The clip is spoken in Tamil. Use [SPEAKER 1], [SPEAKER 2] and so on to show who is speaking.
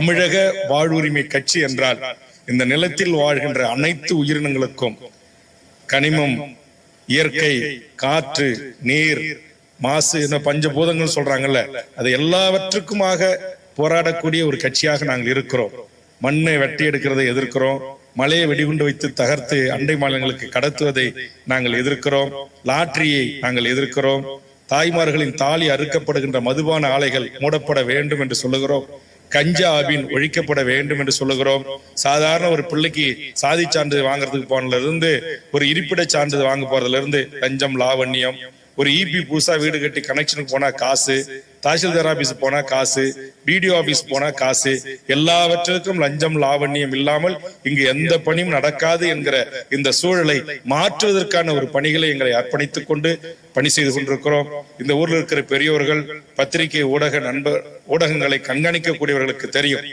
[SPEAKER 1] தமிழக வாழ்வுரிமை கட்சி என்றால் இந்த நிலத்தில் வாழ்கின்ற அனைத்து உயிரினங்களுக்கும் கனிமம் இயற்கை காற்று நீர் மாசு இந்த பஞ்சபூதங்கள் சொல்றாங்கல்ல அது எல்லாவற்றுக்குமாக போராடக்கூடிய ஒரு கட்சியாக நாங்கள் இருக்கிறோம். மண்ணை வெட்டி எடுக்கிறதை எதிர்க்கிறோம். மலையை வெடிகுண்டு வைத்து தகர்த்து அண்டை மாநிலங்களுக்கு கடத்துவதை நாங்கள் எதிர்க்கிறோம். லாட்டரியை நாங்கள் எதிர்க்கிறோம். தாய்மார்களின் தாலி அறுக்கப்படுகின்ற மதுபான ஆலைகள் மூடப்பட வேண்டும் என்று சொல்லுகிறோம். கஞ்சா ஆபின் ஒழிக்கப்பட வேண்டும் என்று சொல்லுகிறோம். சாதாரண ஒரு பிள்ளைக்கு சாதி சான்றிதழ் வாங்குறதுக்கு போனதுல இருந்து ஒரு இருப்பிட சான்றிதழ் வாங்க போறதுல இருந்து லஞ்சம் லாவண்யம் ஒரு இபி புதுசா வீடு கட்டி கனெக்ஷனுக்கு போனா காசு தாசில்தார் ஆபீஸ் போனா காசு பிடிஓ ஆபீஸ் போனா காசு எல்லாவற்றிற்கும் லஞ்சம் லாவண்யம் இல்லாமல் இங்கு எந்த பணியும் நடக்காது என்கிற இந்த சூழலை மாற்றுவதற்கான ஒரு பணிகளை எங்களை அர்ப்பணித்துக் கொண்டு பணி செய்து கொண்டிருக்கிறோம். இந்த ஊரில் இருக்கிற பெரியவர்கள் பத்திரிகை ஊடக நண்பர் ஊடகங்களை கண்காணிக்கக்கூடியவர்களுக்கு தெரியும்.